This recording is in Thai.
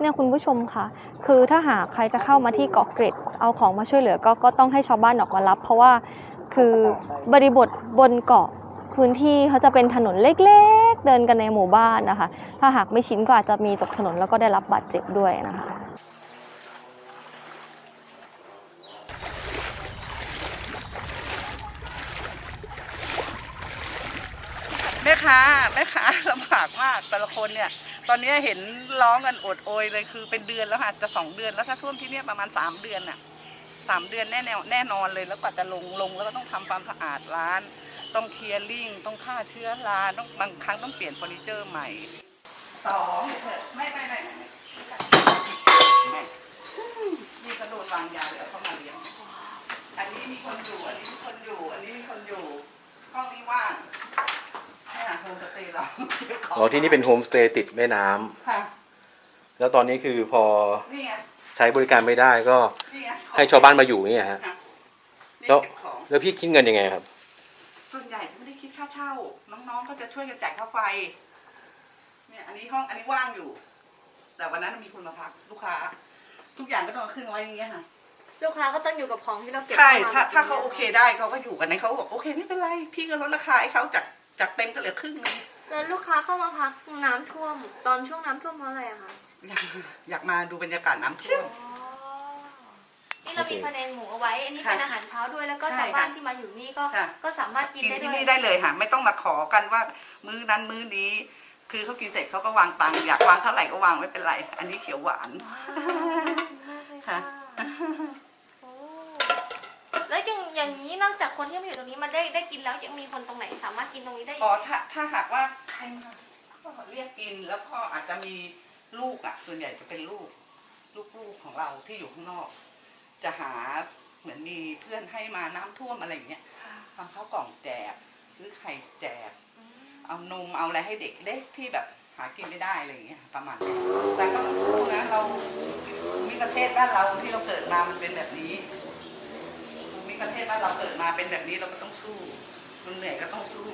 เนี่ยคุณผู้ชมค่ะ คือถ้าหากใครจะเข้ามาที่เกาะเกร็ดเอาของมาช่วยเหลือก็ก็ต้องให้ชาวบ้านออกมารับ เพราะว่าคือบริบทบนเกาะพื้นที่เขาจะเป็นถนนเล็กๆ เดินกันในหมู่บ้านนะคะ ถ้าหากไม่ชินก็อาจจะมีตกถนนแล้วก็ได้รับบาดเจ็บด้วยนะคะ ค้าแม่ค้าลำบากมากแต่ละคนเนี่ย ตอนนี้เห็นร้องกันโอดโอยเลยคือเป็นเดือนแล้วค่ะจะสองเดือนแล้วถ้าท่วมที่เนี่ยประมาณสามเดือนน่ะสามเดือนแน่แน่แน่นอนเลยแล้วกว่าจะลงลงแล้วก็ต้องทำความสะอาดร้าน ต้องเคลียร์ลิงต้องฆ่าเชื้อราต้องบางครั้งต้องเปลี่ยนเฟอร์นิเจอร์ใหม่สองเถอะไม่ไม่ไม่ไม่ไม่นี่กระโดดวางยาเลยเอาเข้ามาเลี้ยงอันนี้มีคนอยู่ อันนี้มีคนอยู่ อันนี้มีคนอยู่ห้องนี้ว่างเนี่ยโฮมสเตย์เรา อ๋อที่นี่เป็นโฮมสเตย์ติดแม่น้ำค่ะแล้วตอนนี้คือพอนี่ไงใช้บริการไม่ได้ก็นี่ไงให้ชาวบ้านมาอยู่เนี่ยฮะค่ะนี่แล้ว เก็บของแล้วพี่คิดเงินยังไงครับ ส่วนใหญ่จะไม่ได้คิดค่าเช่า น้องๆก็จะช่วยกันจ่ายค่าไฟ เนี่ยอันนี้ห้องอันนี้ว่างอยู่ แต่วันนั้นมีคนมาพักลูกค้า ทุกอย่างก็ต้องขึ้นไว้อย่างเงี้ยค่ะ ลูกค้าก็ต้องอยู่กับของที่เราเก็บใช่เข้ามาถ้าถ้าแบบนี้เขาโอเคได้เขาก็อยู่กันในเขาบอกโอเคไม่เป็นไร พี่ก็ลดราคาให้เขาจากจากเต็มก็เหลือครึ่งนึง แล้วลูกค้าเข้ามาพักน้ำท่วม ตอนช่วงน้ำท่วมเพราะอะไรอะคะอยากอยากมาดูบรรยากาศน้ำท่วม นี่เรามีพะแนงหมูเอาไว้ อันนี้เป็นค่ะอาหารเช้าด้วยแล้วก็ใช่ชาวบ้านค่ะที่มาอยู่นี่ก็ค่ะ ก็สามารถกินกินได้ที่ด้วยนี่ได้เลยค่ะ ไม่ต้องมาขอกันว่ามื้อนั้นมื้อนี้ คือเขากินเสร็จเขาก็วางตังค์อยากวางเท่าไหร่ก็วางไม่เป็นไร อันนี้เขียวหวานค่ะโอ้แล้ว อย่างอย่างนี้นอกจากคนที่มาอยู่ตรงนี้มันได้ได้กินแล้วยังมีคนตรงไหนสามารถกินตรงนี้ได้อีอ๋อกถ้าถ้าหากว่าใครมาก็เรียกกินแล้วก็อาจจะมีลูกอะส่วนใหญ่จะเป็นลูก ลูกๆของเราที่อยู่ข้างนอก จะหาเหมือนมีเพื่อนให้มาน้ำท่วมอะไรอย่างเงี้ยทำข้าวกล่องแจกซื้อไข่แจกเอานมเอาอะไรให้เด็กเล็กที่แบบหากินไม่ได้อะไรอย่างเงี้ยประมาณนี้แต่ก็ต้องสู้นะเรามีประเทศบ้านเราที่เราเกิดมามันเป็นแบบนี้มี ประเทศบ้านเราเกิดมาเป็นแบบนี้เราก็ต้องสู้มันเหนื่อยก็ต้องสู้